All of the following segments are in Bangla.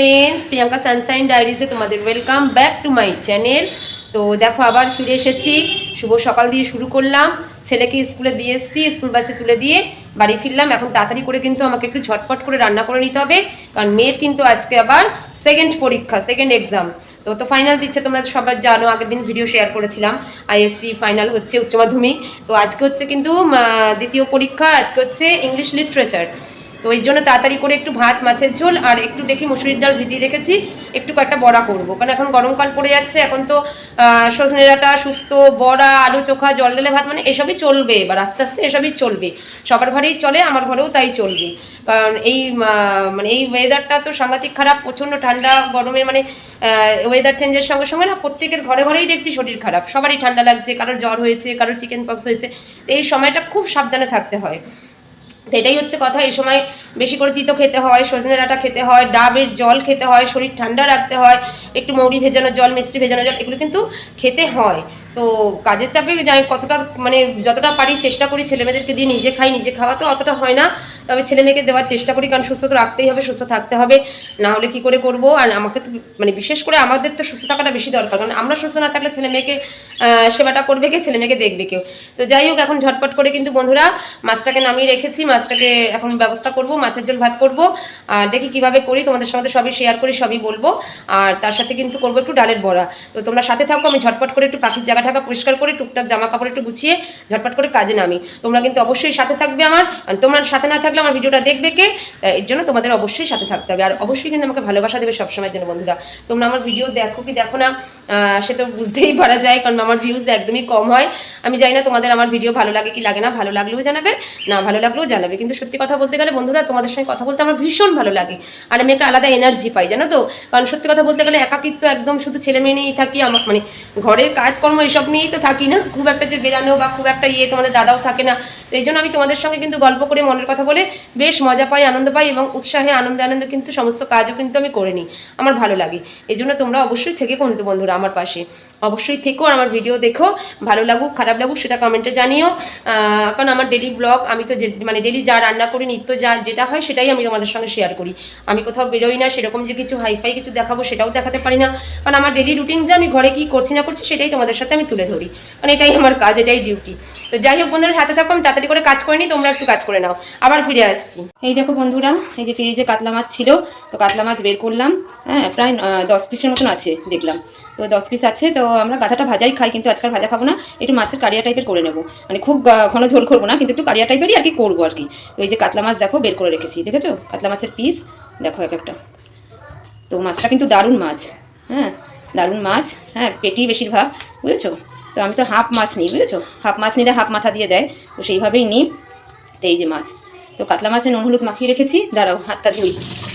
ফ্রেন্ডস প্রিয়াঙ্কা সানসাইন ডায়েরিজে তোমাদের welcome back to my channel তো দেখো, আবার ফিরে এসেছি। শুভ সকাল দিয়ে শুরু করলাম। ছেলেকে স্কুলে দিয়ে এসেছি, স্কুল বাসে তুলে দিয়ে বাড়ি ফিরলাম। এখন তাড়াতাড়ি করে কিন্তু আমাকে একটু ঝটপট করে রান্না করে নিতে হবে। কারণ মেয়ের কিন্তু আজকে আবার সেকেন্ড পরীক্ষা সেকেন্ড এক্সাম তো তো ফাইনাল দিচ্ছে, তোমরা সবার জানো, আগের দিন ভিডিও শেয়ার করেছিলাম। আইএসসি ফাইনাল হচ্ছে উচ্চ মাধ্যমিক। তো আজকে হচ্ছে কিন্তু দ্বিতীয় পরীক্ষা, আজকে হচ্ছে ইংলিশ লিটারেচার তো এই জন্য তাড়াতাড়ি করে একটু ভাত, মাছের ঝোল আর একটু দেখি মুসুরির ডাল ভিজিয়ে রেখেছি, একটু কয়েকটা বড়া করব। কারণ এখন গরমকাল পড়ে যাচ্ছে, এখন তো সজনে ডাঁটা, শুক্তো, বড়া, আলু চোখা, জল ডালে ভাত মানে এসবই চলবে বা আস্তে আস্তে এসবই চলবে। সবার ঘরেই চলে, আমার ঘরেও তাই চলবে। কারণ এই মানে এই ওয়েদারটা তো সাংঘাতিক খারাপ, প্রচণ্ড ঠান্ডা, গরমে মানে ওয়েদার চেঞ্জের সঙ্গে সঙ্গে না প্রত্যেকের ঘরে ঘরেই দেখছি শরীর খারাপ, সবারই ঠান্ডা লাগছে, কারোর জ্বর হয়েছে, কারোর চিকেন পক্স হয়েছে। এই সময়টা খুব সাবধানে থাকতে হয়। তো এটাই হচ্ছে কথা। এই সময় বেশি করে তিতো খেতে হয়, সজনে ডাঁটা খেতে হয়, ডাবের জল খেতে হয়, শরীর ঠান্ডা রাখতে হয়, একটু মৌরি ভেজানো জল, মিষ্টি ভেজানো জল, এগুলো কিন্তু খেতে হয়। তো কাজের চাপে যাই, কতটা মানে যতটা পারি চেষ্টা করি, ছেলেমেয়েদেরকে দিয়ে নিজে খাই, নিজে খাওয়া তো অতটা হয় না। তবে ছেলে মেয়েকে দেওয়ার চেষ্টা করি, কারণ সুস্থ তো রাখতেই হবে, সুস্থ থাকতে হবে। না হলে কি করে করব? আর আমাকে তো মানে বিশেষ করে আমাদের তো সুস্থ থাকাটা বেশি দরকার, কারণ আমরা সুস্থ না থাকলে ছেলে মেয়েকে সেবাটা করবে কে? ছেলে মেয়েকে দেখবে কেউ। তো যাই হোক, এখন ঝটপট করে কিন্তু বন্ধুরা মাছটাকে নামিয়ে রেখেছি, মাছটাকে এখন ব্যবস্থা করব, মাছের ঝোল ভাত করব, আর দেখি কীভাবে করি, তোমাদের সঙ্গে সবই শেয়ার করি, সবই বলব। আর তার সাথে কিন্তু করব একটু ডালের বড়া। তো তোমরা সাথে থাকো, আমি ঝটপট করে একটু পাখির জায়গা ঢাকা পরিষ্কার করে, টুকটাক জামা কাপড় একটু গুছিয়ে ঝটপট করে কাজে নামি। তোমরা কিন্তু অবশ্যই সাথে থাকবে আমার, আর তোমরা সাথে না থাকলে আমার ভিডিওটা দেখবে কে? এর জন্য তোমাদের অবশ্যই সাথে থাকতে হবে। আর অবশ্যই কিন্তু আমাকে ভালোবাসা দেবে সবসময়ের জন্য বন্ধুরা। তোমরা আমার ভিডিও দেখো কি দেখো না সে তো বুঝতেই পারা যায়, কারণ আমার ভিউজ একদমই কম হয়। আমি জানি না তোমাদের আমার ভিডিও ভালো লাগে কি লাগে না, ভালো লাগলেও জানাবে, না ভালো লাগলেও জানাবে। কিন্তু সত্যি কথা বলতে গেলে বন্ধুরা, তোমাদের সঙ্গে কথা বলতে আমার ভীষণ ভালো লাগে। আর আমি একটা আলাদা এনার্জি পাই, জানো তো? কারণ সত্যি কথা বলতে গেলে একাকিত্ব একদম শুধু ছেলে মেয়ে নিয়েই থাকি, আমার মানে ঘরের কাজকর্ম এসব নিয়েই তো থাকি না। খুব একটা যে বেরানো বা খুব একটা ইয়ে তোমাদের দাদাও থাকে না। তো এই জন্য আমি তোমাদের সঙ্গে কিন্তু গল্প করে মনের কথা বলে বেশ মজা পাই, আনন্দ পাই এবং উৎসাহে, আনন্দে আনন্দে কিন্তু সমস্ত কাজও কিন্তু আমি করে নিই। আমার ভালো লাগে। এই জন্য তোমরা অবশ্যই থেকে কিন্তু বন্ধুরা আমার পাশে। অবশ্যই থেকো আমার ভিডিও দেখো। ভালো লাগুক, খারাপ লাগুক সেটা কমেন্টে জানিও। কারণ আমার ডেলি ব্লগ আমি তো মানে ডেলি যা রান্না করি, নিত্য যা যেটা হয় সেটাই আমি তোমাদের সঙ্গে শেয়ার করি। আমি কোথাও বেরোই না, সেরকম যে কিছু হাইফাই কিছু দেখাবো সেটাও দেখাতে পারি না। কারণ আমার ডেলি রুটিন যে আমি ঘরে কি করছি না করছি সেটাই তোমাদের সাথে আমি তুলে ধরি। কারণ এটাই আমার কাজ, এটাই ডিউটি তো যাই হোক বন্ধুরা হাতে থাকো, আমি তাড়াতাড়ি করে কাজ করে নিই, তোমরা একটু কাজ করে নাও। আবার ফিরে আসছি। এই দেখো বন্ধুরা, এই যে ফ্রিজে কাতলা মাছ ছিল, তো কাতলা মাছ বের করলাম হ্যাঁ প্রায় দশ পিসের মতন আছে, দেখলাম। তো দশ পিস আছে, তো আমরা গাধাটা ভাজাই খাই, কিন্তু আজকাল ভাজা খাব না, একটু মাছের কারিয়া টাইপের করে নেব। মানে খুব ঘন ঝোল করব না, কিন্তু একটু কারিয়া টাইপেরই আর কি করব আর কি। তো এই যে কাতলা মাছ দেখো, বের করে রেখেছি, দেখেছ? কাতলা মাছের পিস দেখো এক একটা। তো মাছটা কিন্তু দারুণ মাছ হ্যাঁ দারুণ মাছ হ্যাঁ পেটি বেশিরভাগ, বুঝেছ? তো আমি তো হাফ মাছ নিই, বুঝেছ? হাফ মাছ নিলে হাফ মাথা দিয়ে দেয়। তো সেইভাবেই নিই। তো এই যে মাছ। তো কাতলা মাছের নুন, হলুদ মাখিয়ে রেখেছি। দাঁড়াও, হাতটা ধুই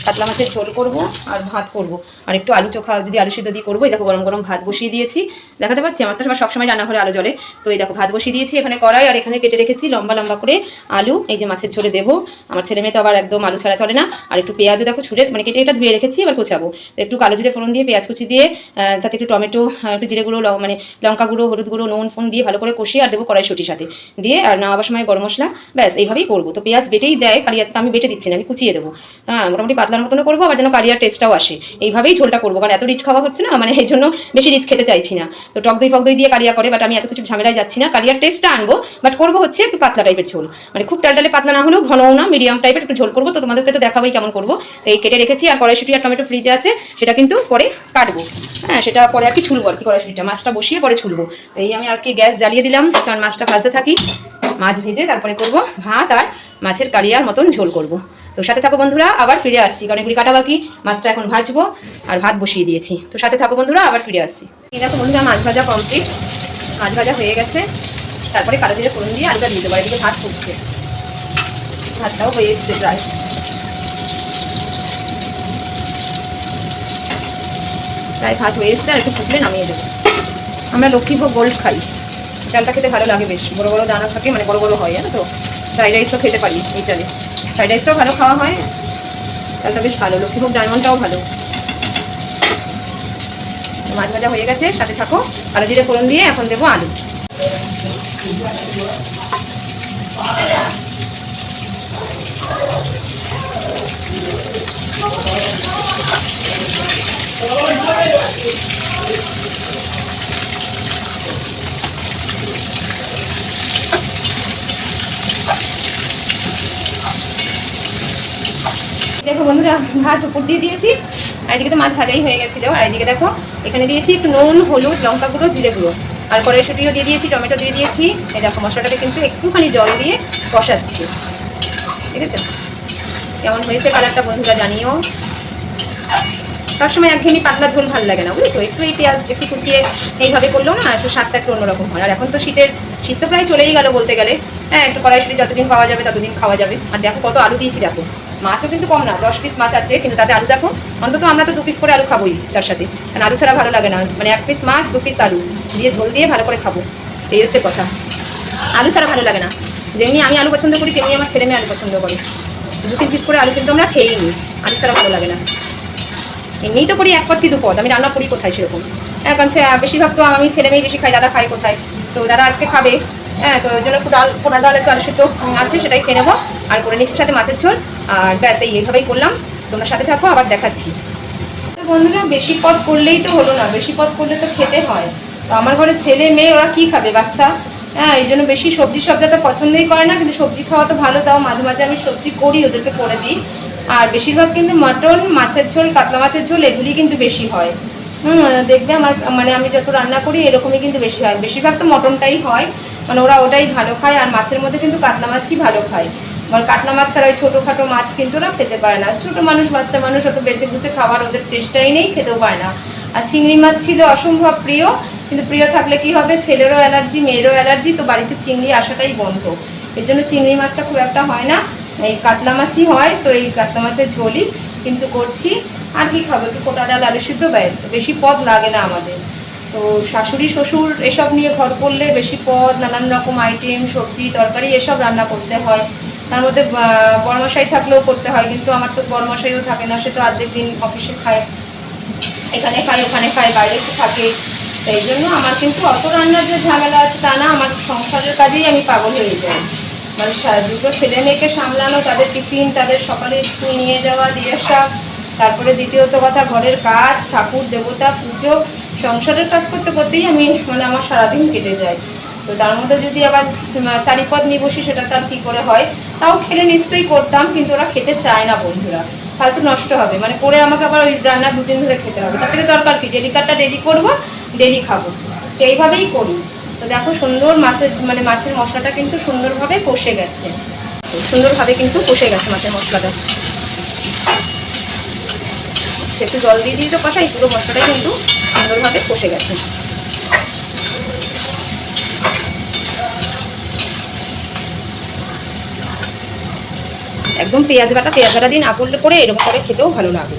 কাতলা মাছের ঝোল করব আর ভাত করব। আর একটু আলু চোখা, যদি আলু সিদ্ধ দিয়ে করব, এই দেখো গরম গরম ভাত বসিয়ে দিয়েছি। দেখাতে পাচ্ছি, আমার তো সবসময় রান্নাঘরে আলো জ্বলে। তো এই দেখো, ভাত বসিয়ে দিয়েছি এখানে কড়াই আর এখানে কেটে রেখেছি লম্বা লম্বা করে আলু। এই যে মাছের ঝোলে দেবো। আমার ছেলে মেয়ে তো আবার একদম আলু ছাড়া চলে না। আর একটু পেঁয়াজও দেখো ছুড়ে মানে কেটে এটা ধুয়ে রেখেছি, এবার কোচাবো। তো একটু কালো জিরে ফোড়ন দিয়ে, পেঁয়াজ কুচি দিয়ে তাতে একটু টমেটো একটু জিরে গুঁড়ো মানে লঙ্কা গুঁড়ো, হলুদ গুঁড়ো, নুন ফোন দিয়ে ভালো করে কষিয়ে আর দেবো কড়াই কড়াইশুটির সাথে। দিয়ে আর নামাবার সময় গরম মশলা, ব্যাস, এইভাবেই করব। তো পেঁয়াজ বেটেই দেয় তো আমি বেটে দিচ্ছি না, আমি কুচিয়ে দেবো। হ্যাঁ মোটামুটি পাতলার মতনও করব, আবার যেন কালিয়ার টেস্টটাও আসে। এইভাবেই ঝোলটা করব, কারণ এত রিচ খাওয়া হচ্ছে না মানে এই জন্য বেশি রিচ খেতে চাইছি না। তো টক দই, ফক দই দিয়ে কালিয়া করে বাট আমি এত কিছু ঝামেলায় যাচ্ছি না। কালিয়ার টেস্টটা আনব বাট করব হচ্ছে একটু পাতলা টাইপের ঝোল। মানে খুব টালটালে পাতলা না হলেও ঘনও না মিডিয়াম টাইপের একটু ঝোল করব। তো তোমাদেরকে তো দেখাবোই কেমন করব। তো এই কেটে রেখেছি, আর কড়াইশুটি আর টমেটো ফ্রিজে আছে, সেটা কিন্তু পরে কাটবো। হ্যাঁ সেটা পরে আর কি ছুলবো আর কি কড়াইশুটিটা। মাছটা বসিয়ে পরে ছুলবো। এই আমি আর কি গ্যাস জ্বালিয়ে দিলাম, কারণ মাছটা ভাজতে থাকি। মাছ ভেজে তারপরে করব ভাত আর মাছের কালিয়ার মতন ঝোল করব। তো সাথে থাকো বন্ধুরা, আবার ফিরে আসছি। কারণ এগুলি কাটা বাকি, মাছটা এখন ভাজবো আর ভাত বসিয়ে দিয়েছি। তো সাথে থাকো বন্ধুরা, আবার ফিরে আসছি। এই দেখো বন্ধুরা, মাছ ভাজা কমপ্লিট মাছ ভাজা হয়ে গেছে। তারপরে কালো জিরে ফোড়ন দিয়ে আলুটা দিয়ে আর এদিকে ভাত ফুটছে। ভাতটাও হয়ে এসছে প্রায়। প্রায় ভাত হয়ে এসছে, আর একটু ফুটলে নামিয়ে দেবো। আমরা লক্ষ্মীভোগ গোল্ড খাই। চালটা খেতে ভালো লাগে বেশ। বড় বড় দানা থাকে মানে বড় বড় হয়, জানো তো? ফ্রাইড রাইসও খেতে পারি এই চালে ফ্রাইড রাইসটাও ভালো খাওয়া হয় চালটা বেশ ভালো লক্ষ্মীভোগ ডায়মন্ডটাও ভালো। মাছ ভাজা হয়ে গেছে, সাথে থাকো। আলু জিরে ফোড়ন দিয়ে এখন দেবো আলু। Thank you. দেখো বন্ধুরা, ভাত উপর দিয়ে দিয়েছি। আর এদিকে তো মাছ ভাজাই হয়ে গেছিল। আর এদিকে দেখো, এখানে দিয়েছি একটু নুন, হলুদ, লঙ্কা গুঁড়ো, জিরে গুঁড়ো। আর কড়াইশুটিও দিয়ে দিয়েছি, টমেটো দিয়ে দিয়েছি। এই দেখো, মশলাটাকে কিন্তু একটুখানি জল দিয়ে কষাচ্ছি। ঠিক আছে? কেমন হয়েছে কালারটা বন্ধুরা জানিও। তার সময় একঘেয়েমি পাতলা ঝোল ভালো লাগে না, বুঝেছ? একটু এই পেঁয়াজ একটু কুচিয়ে এইভাবে করলেও না, একটু স্বাদটা একটু অন্যরকম হয়। আর এখন তো শীতের, শীত তো প্রায় চলেই গেল বলতে গেলে। হ্যাঁ একটু কড়াইশুটি যতদিন পাওয়া যাবে ততদিন খাওয়া যাবে। আর দেখো কত আলু দিয়েছি, দেখো। মাছও কিন্তু কম না, দশ পিস মাছ আছে, কিন্তু তাতে আলু দেখো, অন্তত আমরা তো দু পিস করে আলু খাবোই তার সাথে। কারণ আলু ছাড়া ভালো লাগে না মানে এক পিস মাছ, দু পিস আলু, দিয়ে ঝোল দিয়ে ভালো করে খাব, এই হচ্ছে কথা। আলু ছাড়া ভালো লাগে না, যেমনি আমি আলু পছন্দ করি, তেমনি আমার ছেলে মেয়ে আলু পছন্দ করে। দু তিন পিস করে আলু কিন্তু আমরা খেয়েই নিই, আলু ছাড়া ভালো লাগে না। এমনিই তো করি এক পদ কি দু পদ, আমি রান্না করি কোথায় সেরকম। হ্যাঁ কারণ বেশিরভাগ তো আমি ছেলে মেয়ে বেশি খাই, দাদা খাই কোথায়? তো দাদা আজকে খাবে হ্যাঁ তো ওই জন্য একটু ডাল পোড়া ডাল একটু আলু সিদ্ধ আছে, সেটাই খেয়ে নেব। আর করে নিচ্ছি সাথে মাছের ঝোল। আর ব্যাস, এই এইভাবেই করলাম। তোমরা সাথে থাকো, আবার দেখাচ্ছি। বন্ধুরা, বেশি পদ করলেই তো হলো না, বেশি পদ করলে তো খেতে হয়। তো আমার ঘরে ছেলে, মেয়ে, ওরা কি খাবে, বাচ্চা? হ্যাঁ এই জন্য বেশি সবজি সবজি তো পছন্দই করে না, কিন্তু সবজি খাওয়া তো ভালো, তাও মাঝে মাঝে আমি সবজি করি, ওদেরকে করে দিই। আর বেশিরভাগ কিন্তু মটন, মাছের ঝোল, কাতলা মাছের ঝোল, এগুলি কিন্তু বেশি হয়। হুম, দেখবে আমার মানে আমি যত রান্না করি, এরকমই কিন্তু বেশি হয়। বেশিরভাগ তো মটনটাই হয়। মানে ওরা ওটাই ভালো খায়, আর মাছের মধ্যে কিন্তু কাতলা মাছই ভালো খায়। মানে কাতলা মাছ ছাড়া ওই ছোটোখাটো মাছ কিন্তু ওরা খেতে পারে না। ছোটো মানুষ, বাচ্চা মানুষ অত বেঁচে বুঝে খাবার ওদের চেষ্টাই নেই, খেতেও পারে না। আর চিংড়ি মাছ ছিল অসম্ভব প্রিয়, কিন্তু প্রিয় থাকলে কি হবে? ছেলেরও অ্যালার্জি, মেয়েরও অ্যালার্জি, তো বাড়িতে চিংড়ি আসাটাই বন্ধ। এর জন্য চিংড়ি মাছটা খুব একটা হয় না। এই কাতলা মাছই হয়, তো এই কাতলা মাছের ঝোলই কিন্তু করছি। আর কি খাব? একটু কোটা ডাল, আলু সিদ্ধ, ব্যাস। বেশি পদ লাগে না আমাদের। তো শাশুড়ি শ্বশুর এসব নিয়ে ঘর করলে বেশি পদ নানান রকম আইটেম সবজি তরকারি এসব রান্না করতে হয়। তার মধ্যে আহ, বড়মশাই থাকলেও করতে হয় কিন্তু আমার তো বড়মশাইও থাকে না সে তো আর্ধেক দিন অফিসে খায়। এখানে খায় ওখানে খায় বাইরে থাকে। এই জন্য আমার কিন্তু অত রান্নার যে ঝামেলা আছে তা না আমার সংসারের কাজেই আমি পাগল হয়ে যাই। মানে দুটো ছেলে মেয়েকে সামলানো তাদের টিফিন তাদের সকালে স্কুল নিয়ে যাওয়া দিয়ে তারপরে দ্বিতীয়ত কথা ঘরের কাজ ঠাকুর দেবতা পুজো সংসারের কাজ করতে করতেই আমি মানে আমার সারাদিন কেটে যায়। তো তার মধ্যে যদি আবার চারিপদ নিয়ে বসি, সেটা তার কী করে হয়? তাও খেলে নিশ্চয়ই করতাম, কিন্তু ওরা খেতে চায় না বন্ধুরা। ফালতু নষ্ট হবে। মানে করে আমাকে আবার ওই রান্না দুদিন ধরে খেতে হবে। তার থেকে দরকার কি? ডেলি কাটটা ডেলি করব, ডেলি খাব। তো এইভাবেই করি। তো দেখো সুন্দর মাছের মানে মাছের মশলাটা কিন্তু সুন্দরভাবে কষে গেছে। সুন্দরভাবে কিন্তু কষে গেছে মাছের মশলাটা। একটু জল দিয়ে দিয়ে তো কষাই পুরো মশলাটা কিন্তু সুন্দরভাবে কষে গেছে। একদম পেঁয়াজ বাটা পেঁয়াজ বাটা দিন আপল করে এরকম করে খেতেও ভালো লাগে।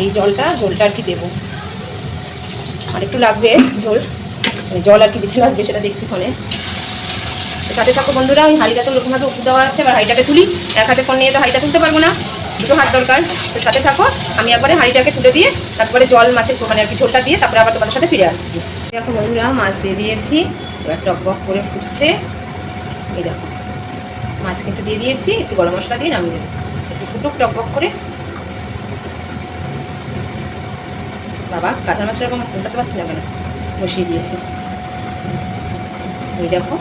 এই জলটা, ঝোলটা আর কি দেবো। আর একটু লাগবে ঝোল। মানে জল আর কি বেশি লাগবে সেটা দেখছি ফোনে। সাথে থাকো বন্ধুরা, ওই হাঁড়িটা তো ওরকমভাবে উপর দেওয়া আছে, এবার হাঁড়িটাকে তুলি। এক হাতে ফোন নিয়ে তো হাঁড়িটা তুলতে পারব না। দুটো হাত দরকার। তো সাথে থাকো, আমি একবারে হাঁড়িটাকে তুলে দিয়ে, তারপরে জল, মাছের মানে আর কি ঝোলটা দিয়ে তারপরে আবার তোমাদের সাথে ফিরে আসছি। দেখো বন্ধুরা, মাছ দিয়ে দিয়েছি, এবার টক বক করে ফুটছে। এই দেখো, মাছ কিন্তু দিয়ে দিয়েছি, একটু গরম মশলা দিয়ে নামিয়ে দেবো একটু ফুটুক, টক বক করে। বাবা কাঁচা মাছটা এরকম উল্টাতে পারছি না কেন? বসিয়ে দিয়েছি। এই দেখো,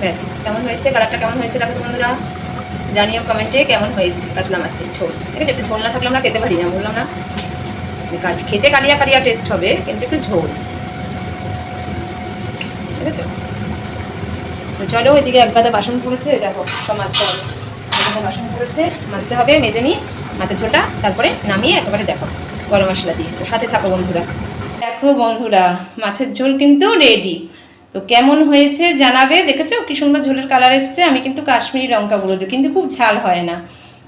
ব্যাস, কেমন হয়েছে? কালারটা কেমন হয়েছে দেখো বন্ধুরা? জানিও কমেন্টে কেমন হয়েছে। কাতলা মাছের ঝোল। ঠিক আছে, একটু ঝোল না থাকলে আমরা খেতে পারি না, বললাম না। কাজ খেতে কালিয়া কালিয়া টেস্ট হবে, কিন্তু একটু ঝোল। ঠিক আছে? তো চলো ওইদিকে এক গাদা বাসন পড়েছে, দেখো, সব মাজতে হবে। বাসন পড়েছে, মাজতে হবে, মেজে নিই, মাছের ঝোলটা, তারপরে নামিয়ে একেবারে দেখো, গরম মশলা দিয়ে। তো সাথে থাকো বন্ধুরা। দেখো বন্ধুরা, মাছের ঝোল কিন্তু রেডি তো কেমন হয়েছে জানাবে? দেখেছ? কি সুন্দর ঝোলের কালার এসছে। আমি কিন্তু কাশ্মীরি লঙ্কা গুঁড়ো দিই, কিন্তু খুব ঝাল হয় না।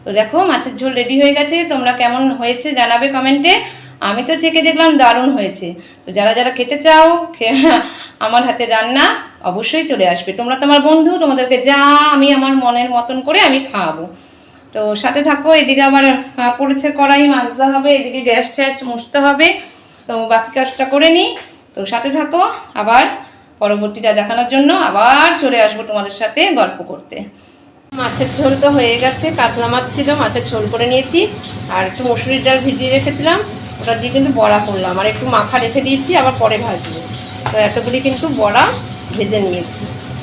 তো দেখো, মাছের ঝোল রেডি হয়ে গেছে। তোমরা কেমন হয়েছে জানাবে কমেন্টে আমি তো চেকে দেখলাম দারুণ হয়েছে। তো যারা যারা খেতে চাও আমার হাতে রান্না, অবশ্যই চলে আসবে। তোমরা তো আমার বন্ধু, তোমাদেরকে যা আমি আমার মনের মতন করে আমি খাওয়াবো। তো সাথে থাকো, এদিকে আবার পড়েছে কড়াই, মাজতে হবে, এদিকে গ্যাস ট্যাস মুছতে হবে। তো বাকি কাজটা করে নিই। তো সাথে থাকো, আবার পরবর্তীটা দেখানোর জন্য আবার চলে আসব তোমাদের সাথে গল্প করতে। মাছের ঝোল তো হয়ে গেছে, কাতলা মাছ ছিল, মাছের ঝোল করে নিয়েছি। আর একটু মসুরির ডাল ভিজিয়ে রেখেছিলাম, ওটা দিয়ে কিন্তু বড়া করলাম। আর একটু মাখা রেখে দিয়েছি, আবার পরে ভাজবো। তো এতগুলি কিন্তু বড়া ভেজে নিয়েছি।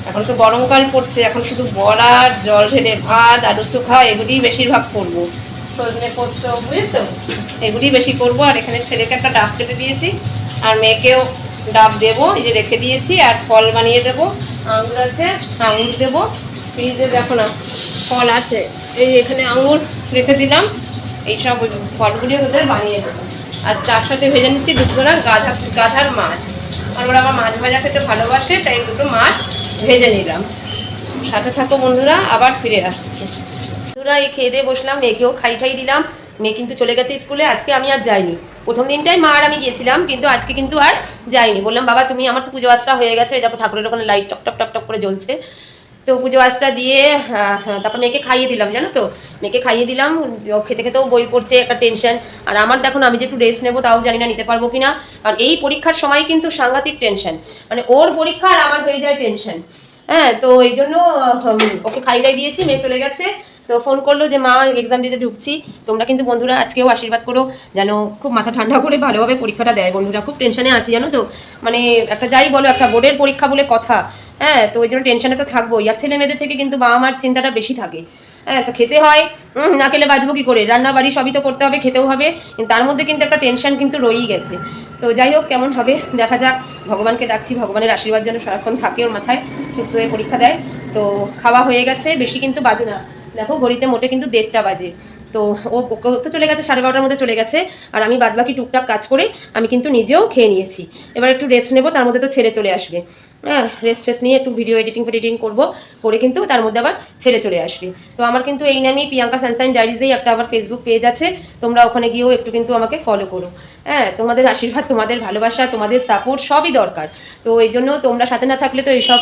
এখন তো গরমকাল পড়ছে, এখন শুধু বড়া, জল ঢেলে ভাত, আলু চোখা এগুলিই বেশিরভাগ করব। সজনে পোস্ত, বুঝেছ? এগুলি বেশি করব। আর এখানে ছেলেকে একটা ডাব কেটে দিয়েছি। আর মেয়েকেও ডাব দেবো, এই যে রেখে দিয়েছি, আর ফল বানিয়ে দেবো। আঙুর আছে, আঙুর দেবো। ফ্রিজে দেখো না, ফল আছে। এই এখানে আঙুর রেখে দিলাম এইসব ফলগুলি ওদের বানিয়ে দেবো। আর তার সাথে ভেজে নিচ্ছি দুটো না গাধা, গাধার মাছ। আর ওরা আমার মাছ ভাজা খেতে ভালোবাসে, তাই দুটো মাছ ভেজে নিলাম। সাথে থাকো বন্ধুরা, আবার ফিরে আসছি। বন্ধুরা, এই খেয়ে দিয়ে বসলাম মেয়েকেও খাই ঠাই দিলাম। মেয়ে কিন্তু চলে গেছে স্কুলে, আজকে আমি আর যাইনি। প্রথম দিনটাই মা আর আমি গিয়েছিলাম, কিন্তু আজকে কিন্তু আর যাইনি। বললাম, বাবা, তুমি আমার তো পুজো আজটা হয়ে গেছে দেখো ঠাকুরের ওখানে লাইট টপ টপ টপ টপ করে জ্বলছে। তো পুজো আজটা দিয়ে তারপর মেয়েকে খাইয়ে দিলাম, জানো তো? মেয়েকে খাইয়ে দিলাম খেতে খেতেও বই পড়ছে, একটা টেনশন আর আমার দেখুন আমি যে একটু রেস্ট নেব, তাও জানি না নিতে পারব কিনা। কারণ এই পরীক্ষার সময় কিন্তু সাংঘাতিক টেনশন মানে ওর পরীক্ষা আর আমার হয়ে যায় টেনশন হ্যাঁ তো এই জন্য ওকে খাইয়ে দিয়েছি, মেয়ে চলে গেছে। তো ফোন করল যে, মা এক্সাম দিতে ঢুকছি। তোমরা কিন্তু বন্ধুরা আজকেও আশীর্বাদ করো, যেন খুব মাথা ঠান্ডা করে ভালোভাবে পরীক্ষাটা দেয় বন্ধুরা। খুব টেনশনে আছি, জানো তো? মানে একটা যাই বলো, একটা বোর্ডের পরীক্ষা বলে কথা। হ্যাঁ তো ওই জন্য টেনশনে তো থাকবোই। আর ছেলে মেয়েদের থেকে কিন্তু বাবা মার চিন্তাটা বেশি থাকে। হ্যাঁ তো খেতে হয়। না খেলে বাঁচবো কী করে? রান্না বাড়ি সবই তো করতে হবে, খেতেও হবে। তার মধ্যে কিন্তু একটা টেনশন কিন্তু রয়েই গেছে। তো যাই হোক, কেমন হবে? দেখা যাক। ভগবানকে ডাকছি, ভগবানের আশীর্বাদ যেন সারাক্ষণ থাকে ওর মাথায়, সুস্থ হয়ে পরীক্ষা দেয়। তো খাওয়া হয়ে গেছে, বেশি কিন্তু বাজে না। দেখো, ঘড়িতে মোটে কিন্তু দেড়টা বাজে। তো ও তো চলে গেছে, সাড়ে বারোটার মধ্যে চলে গেছে। আর আমি বাদবাকি টুকটাক কাজ করে আমি কিন্তু নিজেও খেয়ে নিয়েছি। এবার একটু রেস্ট নেব, তার মধ্যে তো ছেড়ে চলে আসবে। হ্যাঁ রেস্ট টেস্ট নিয়ে একটু ভিডিও এডিটিং ফেডিটিং করব, করে কিন্তু তার মধ্যে আবার ছেড়ে চলে আসবি। তো আমার কিন্তু এই নামেই প্রিয়াঙ্কা সানসাইন ডায়েরিজেই একটা আবার ফেসবুক পেজ আছে, তোমরা ওখানে গিয়েও একটু কিন্তু আমাকে ফলো করো। হ্যাঁ তোমাদের আশীর্বাদ, তোমাদের ভালোবাসা, তোমাদের সাপোর্ট সবই দরকার। তো এই জন্য তোমরা সাথে না থাকলে তো এইসব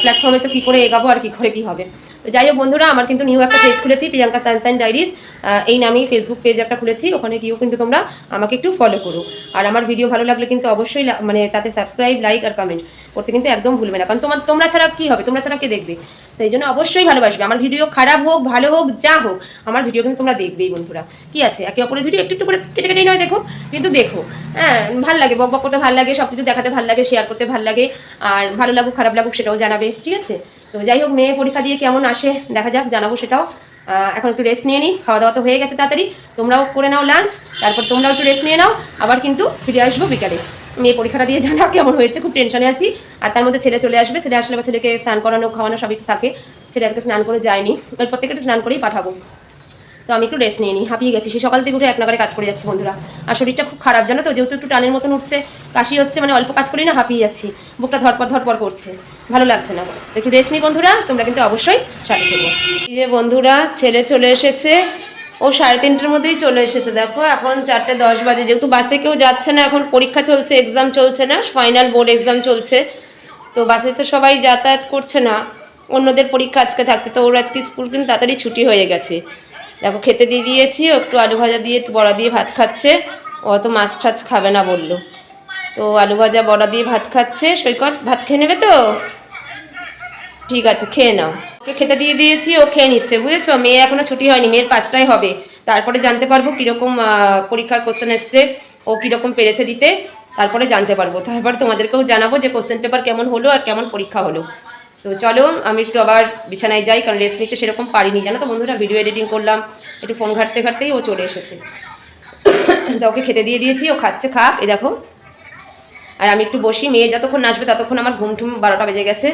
প্ল্যাটফর্মে তো কী করে এগাবো আর কী করে কী হবে? তো যাই হোক বন্ধুরা, আমার কিন্তু নিউ একটা পেজ খুলেছি, প্রিয়াঙ্কা সানসাইন ডায়েরিজ এই নামেই ফেসবুক পেজ একটা খুলেছি, ওখানে গিয়েও কিন্তু তোমরা আমাকে একটু ফলো করো। আর আমার ভিডিও ভালো লাগলে কিন্তু অবশ্যই মানে তাতে সাবস্ক্রাইব লাইক আর কমেন্ট করতে কিন্তু একদম ভুলবে না। কারণ তোমার, তোমরা ছাড়া কি হবে? তোমরা ছাড়া কে দেখবে? তো এই জন্য অবশ্যই ভালোবাসবে। আমার ভিডিও খারাপ হোক, ভালো হোক, যা হোক, আমার ভিডিও কিন্তু তোমরা দেখবেই বন্ধুরা। কি আছে? একে অপরের ভিডিও একটু একটু করে কেটে কেটে নয়, দেখো। কিন্তু দেখো হ্যাঁ ভালো লাগে, বক বক করতে ভালো লাগে সব কিছু দেখাতে ভালো লাগে শেয়ার করতে ভালো লাগে, আর ভালো লাগুক, খারাপ লাগুক, সেটাও জানাবে, ঠিক আছে? তো যাই হোক, মেয়ে পরীক্ষা দিয়ে কেমন আসে, দেখা যাক, জানাব সেটাও। এখন একটু রেস্ট নিয়ে নিই খাওয়া দাওয়া তো হয়ে গেছে তাড়াতাড়ি। তোমরাও করে নাও লাঞ্চ তারপর তোমরাও একটু রেস্ট নিয়ে নাও, আবার কিন্তু ফিরে আসব বিকালে। মেয়ে পরীক্ষাটা দিয়ে জানা কেমন হয়েছে, খুব টেনশনে আছি। আর তার মধ্যে ছেলে চলে আসবে, ছেলে আসলে বা ছেলেকে স্নান করানো, খাওয়ানো সবই থাকে। ছেলে আজকে স্নান করে যায়নি এরপর থেকে একটু স্নান করেই পাঠাবো। তো আমি একটু রেস্ট নিয়ে নিই, হাঁপিয়ে গেছি। সেই সকাল থেকে উঠে এক নাগারে কাজ করে যাচ্ছি বন্ধুরা। আর শরীরটা খুব খারাপ, জানো তো? যেহেতু একটু টানের মতন উঠছে, কাশি হচ্ছে মানে অল্প কাজ করি না হাঁপিয়ে যাচ্ছি। বুকটা ধরপর ধরপর করছে। ভালো লাগছে না। একটু রেস্ট নিই বন্ধুরা, তোমরা কিন্তু অবশ্যই সাথে এই যে বন্ধুরা, ছেলে চলে এসেছে। ও সাড়ে তিনটের মধ্যেই চলে এসেছে, দেখো। এখন চারটে দশ বাজে। যেহেতু বাসে কেউ যাচ্ছে না, এখন পরীক্ষা চলছে এক্সাম চলছে না ফাইনাল বোর্ড এক্সাম চলছে। তো বাসে তো সবাই যাতায়াত করছে না, অন্যদের পরীক্ষা আজকে থাকছে। তো ওর আজকে স্কুল কিন্তু তাড়াতাড়ি ছুটি হয়ে গেছে। দেখো, খেতে দিয়ে দিয়েছি একটু আলু ভাজা দিয়ে বড়া দিয়ে ভাত খাচ্ছে। ও অত মাছ টাছ খাবে না বলল। তো আলু ভাজা, বড়া দিয়ে ভাত খাচ্ছে। সৈকত, ভাত খেয়ে নেবে তো? ঠিক আছে, খেয়ে নাও। ওকে খেতে দিয়ে দিয়েছি, ও খেয়ে নিচ্ছে, বুঝেছ? মেয়ে এখনও ছুটি হয়নি, মেয়ের পাঁচটায় হবে। তারপরে জানতে পারব কীরকম পরীক্ষার কোশ্চেন এসছে, ও কীরকম পেরেছে দিতে, তারপরে জানতে পারব। তারপর তোমাদেরকেও জানাব যে কোশ্চেন পেপার কেমন হলো আর কেমন পরীক্ষা হলো। তো চলো, আমি একটু আবার বিছানায় যাই, কারণ রেস্ট নিতে সেরকম পারিনি। জানো তো বন্ধুরা ভিডিও এডিটিং করলাম, একটু ফোন ঘাটতে ঘাটতেই ও চলে এসেছে। তো ওকে খেতে দিয়ে দিয়েছি, ও খাচ্ছে, খাক এ দেখো। আর আমি একটু বসি, মেয়ে যতক্ষণ আসবে ততক্ষণ আমার ঘুম ঠুম বারোটা বেজে গেছে।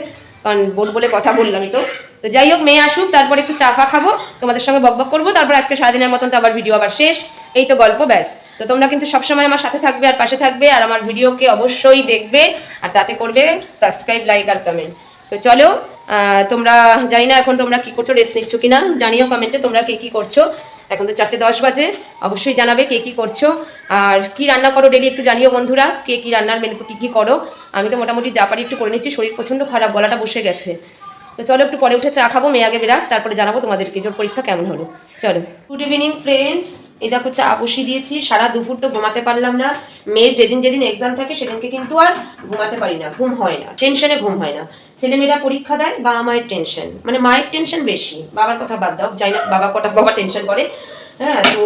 কারণ বোন বলে কথা বললামই তো। তো যাই হোক, মেয়ে আসুক, তারপর একটু চা ফা খাব, তোমাদের সঙ্গে বকবক করব, তারপর আজকে সারাদিনের মতন তো আবার ভিডিও আবার শেষ। এই তো গল্প, ব্যাস। তো তোমরা কিন্তু সবসময় আমার সাথে থাকবে আর পাশে থাকবে, আর আমার ভিডিওকে অবশ্যই দেখবে, আর তাতে করবে সাবস্ক্রাইব লাইক আর কমেন্ট তো চলো তোমরা, জানি না এখন তোমরা কি করছ রেস্ট নিচ্ছ কিনা, জানিও কমেন্টে তোমরা কে কি করছ। এখন তো চারটে দশ বাজে, অবশ্যই জানাবে কে কী করছ। আর কি রান্না করো ডেলি একটু জানিও বন্ধুরা, কে কী রান্নার মেনে তো কী কী করো। আমি তো মোটামুটি যা পারি একটু করে নিচ্ছি, শরীর প্রচণ্ড খারাপ, গলাটা বসে গেছে। তো চলো একটু পরে উঠে চা খাব, মেয়ে আগে বেরাক তারপরে জানাব তোমাদেরকে, জোর পরীক্ষা কেমন হলো। চলো। গুড ইভিনিং ফ্রেন্ডস এই দেখো চা বসিয়ে দিয়েছি। সারা দুপুর তো ঘুমাতে পারলাম না। মেয়ের যেদিন যেদিন এক্সাম থাকে সেদিনকে কিন্তু আর ঘুমাতে পারি না। ঘুম হয় না। টেনশনে ঘুম হয় না। ছেলেমেয়েরা পরীক্ষা দেয় বাবা মায়ের টেনশন মানে মায়ের টেনশন বেশি। বাবার কথা বাদ দাও। যাই না বাবা কটা বাবা টেনশন করে। হ্যাঁ তো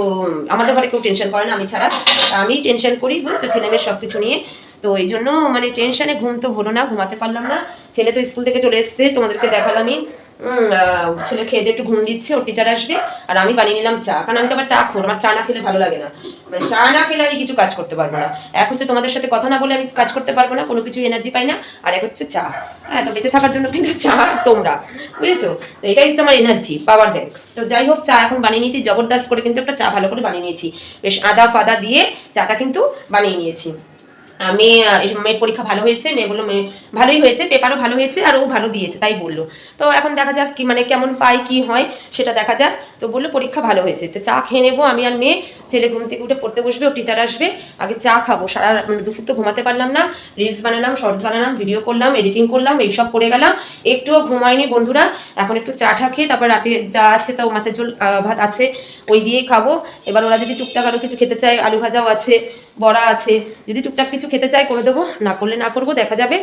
আমাদের ঘরে কেউ টেনশন করে না আমি ছাড়া। আমি টেনশন করি বুঝছ ছেলে মেয়ের সব কিছু নিয়ে। তো এই জন্য মানে টেনশনে ঘুম তো হলো না ঘুমাতে পারলাম না। ছেলে তো স্কুল থেকে চলে এসছে তোমাদেরকে দেখালামই। উম, আহ, ছেলে খেয়ে একটু ঘুম দিচ্ছে, ওর টিচার আসবে, আর আমি বানিয়ে নিলাম চা। কারণ আমি তো আবার চা খোর আমার চা না খেলে ভালো লাগে না। মানে চা না খেলে আমি কিছু কাজ করতে পারব না। এক হচ্ছে তোমাদের সাথে কথা না বলে আমি কাজ করতে পারব না, কোনো কিছু এনার্জি পাই না। আর এক হচ্ছে চা। হ্যাঁ তো বেঁচে থাকার জন্য কিন্তু চা তোমরা, বুঝেছ? তো এটাই হচ্ছে আমার এনার্জি পাওয়ার ব্যাংক তো যাই হোক, চা এখন বানিয়ে নিয়েছি, জবরদস্ত করে কিন্তু একটা চা ভালো করে বানিয়ে নিয়েছি। বেশ আদা ফাদা দিয়ে চাটা কিন্তু বানিয়ে নিয়েছি। মেয়ে মেয়ের পরীক্ষা ভালো হয়েছে, মেয়ে বলল, মেয়ে ভালোই হয়েছে পেপারও ভালো হয়েছে, আর ও ভালো দিয়েছে, তাই বলল। তো এখন দেখা যাক কি মানে কেমন পাই, কি হয়, সেটা দেখা যাক। তো বলল, পরীক্ষা ভালো হয়েছে, তো চা খেয়ে নেব আমি আর মেয়ে, ছেলে ঘুম থেকে উঠে পড়তে বসবে, ও টিচার আসবে, আগে চা খাব। সারা মানে দুপুর তো ঘুমাতে পারলাম না রিলস বানালাম শর্টস বানালাম ভিডিও করলাম এডিটিং করলাম এইসব করে গেলাম। একটুও ঘুমায়নি বন্ধুরা, এখন একটু চা টা খেয়ে, তারপর রাতে যা আছে তো মাছের ঝোল ভাত আছে, ওই দিয়েই খাব। এবার ওরা যদি টুকটাক আরও কিছু খেতে চায়, আলু ভাজাও আছে বড়া আছে। যদি টুকটাক কিছু খেতে চাই করে দেবো। না করলে না করব, দেখা যাবে।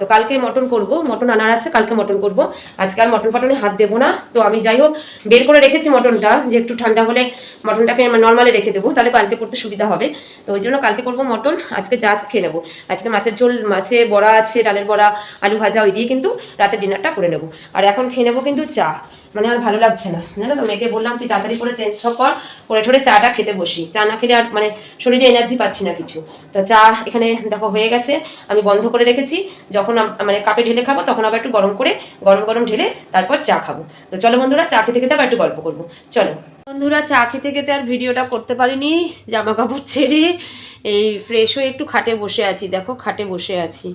তো কালকে মটন করব। মটন আনার আছে, কালকে মটন করব। আজকে আর মটন ফটনে হাত দেবো না। তো আমি যাই হোক, বের করে রেখেছি মটনটা। যে একটু ঠান্ডা হলে মটনটাকে নর্মালে রেখে দেবো। তাহলে কালকে করতে সুবিধা হবে। তো ওই জন্য কালকে করব মটন। আজকে যা খেয়ে নেব। আজকে মাছের ঝোল মাছে বড়া আছে, ডালের বড়া, আলু ভাজা, ওই দিয়ে কিন্তু রাতের ডিনারটা করে নেব। আর এখন খেয়ে নেব কিন্তু চা। মানে আর ভালো লাগছে না। জানো তো, মেয়েকে বললাম, তুই তাড়াতাড়ি করে চেঞ্জ কর করে ঠরে চাটা খেতে বসি। চা না খেলে আর মানে শরীরে এনার্জি পাচ্ছি না কিছু। তো চা এখানে দেখো হয়ে গেছে, আমি বন্ধ করে রেখেছি। যখন মানে কাপে ঢেলে খাব, তখন আবার একটু গরম করে, গরম গরম ঢেলে তারপর চা খাব। তো চলো বন্ধুরা, চা খেতে খেতে আবার একটু গল্প করব। চলো। বন্ধুরা, চা খেতে খেতে আর ভিডিওটা করতে পারিনি জামা কাপড় ছেড়ে এই ফ্রেশ হয়ে একটু খাটে বসে আছি। দেখো, খাটে বসে আছি।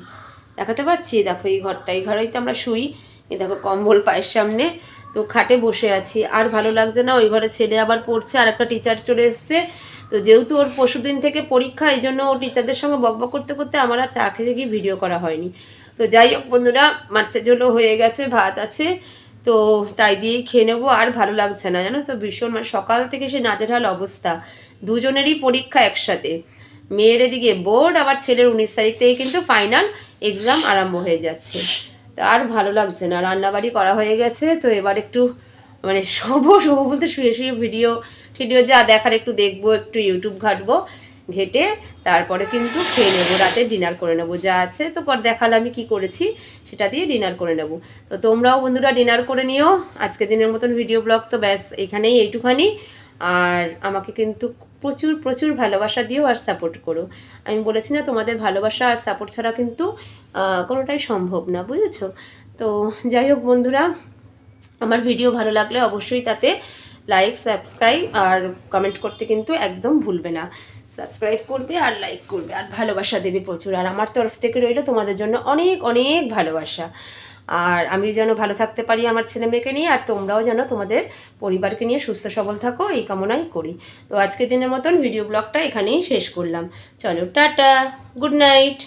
দেখাতে পাচ্ছি? দেখো, এই ঘরটা, এই ঘরেই তো আমরা শুই। এই দেখো, কম্বল পায়ের সামনে। তো খাটে বসে আছি। আর ভালো লাগছে না, ওই ঘরে ছেলে আবার পড়ছে আর একটা টিচার চলে এসছে। তো যেহেতু ওর পরশু দিন থেকে পরীক্ষা, এই জন্য ও টিচারদের সঙ্গে বকবক করতে করতে আমার আর চা খেতে গিয়ে ভিডিও করা হয়নি। তো যাই হোক বন্ধুরা, মাছের ঝোলও হয়ে গেছে, ভাত আছে। তো তাই দিয়েই খেয়ে নেব, আর ভালো লাগছে না, জানো তো? ভীষণ মানে সকাল থেকে সে নাজেরহাল অবস্থা। দুজনেরই পরীক্ষা একসাথে। মেয়ের এদিকে বোর্ড আবার ছেলের উনিশ তারিখ থেকে কিন্তু ফাইনাল এক্সাম আরম্ভ হয়ে যাচ্ছে। আর ভালো লাগছে না। রান্নাবাড়ি করা হয়ে গেছে, তো এবার একটু মানে শোবো শোবো বলতে শুয়ে শুয়ে ভিডিও টিডিও যা দেখার একটু দেখব, একটু ইউটিউব ঘাটবো, ঘেটে তারপরে কিন্তু খেয়ে নেব। রাতে ডিনার করে নেব যা আছে। তো পর দেখালে আমি কি করেছি, সেটা দিয়ে ডিনার করে নেব। তো তোমরাও বন্ধুরা ডিনার করে নিও। আজকে দিনের মতন ভিডিও ব্লগ তো ব্যাস, এখানেই এইটুখানি। আর আমাকে কিন্তু প্রচুর প্রচুর ভালোবাসা দিও আর সাপোর্ট করো। আমি বলেছি না তোমাদের ভালোবাসা আর সাপোর্ট ছাড়া কিন্তু কোনোটাই সম্ভব না, বুঝেছ? তো যাই হোক বন্ধুরা, আমার ভিডিও ভালো লাগলে অবশ্যই তাতে লাইক সাবস্ক্রাইব আর কমেন্ট করতে কিন্তু একদম ভুলবে না। সাবস্ক্রাইব করবে আর লাইক করবে, আর ভালোবাসা দেবে প্রচুর। আর আমার তরফ থেকে রইল তোমাদের জন্য অনেক অনেক ভালোবাসা। আর আমি যেন ভালো থাকতে পারি আমার ছেলে মেয়েকে নিয়ে, আর তোমরাও যেন তোমাদের পরিবারকে নিয়ে সুস্থ সবল থাকো, এই কামনাই করি। তো আজকের দিনের মতন ভিডিও ব্লগটা এখানেই শেষ করলাম। চলো, টাটা গুড নাইট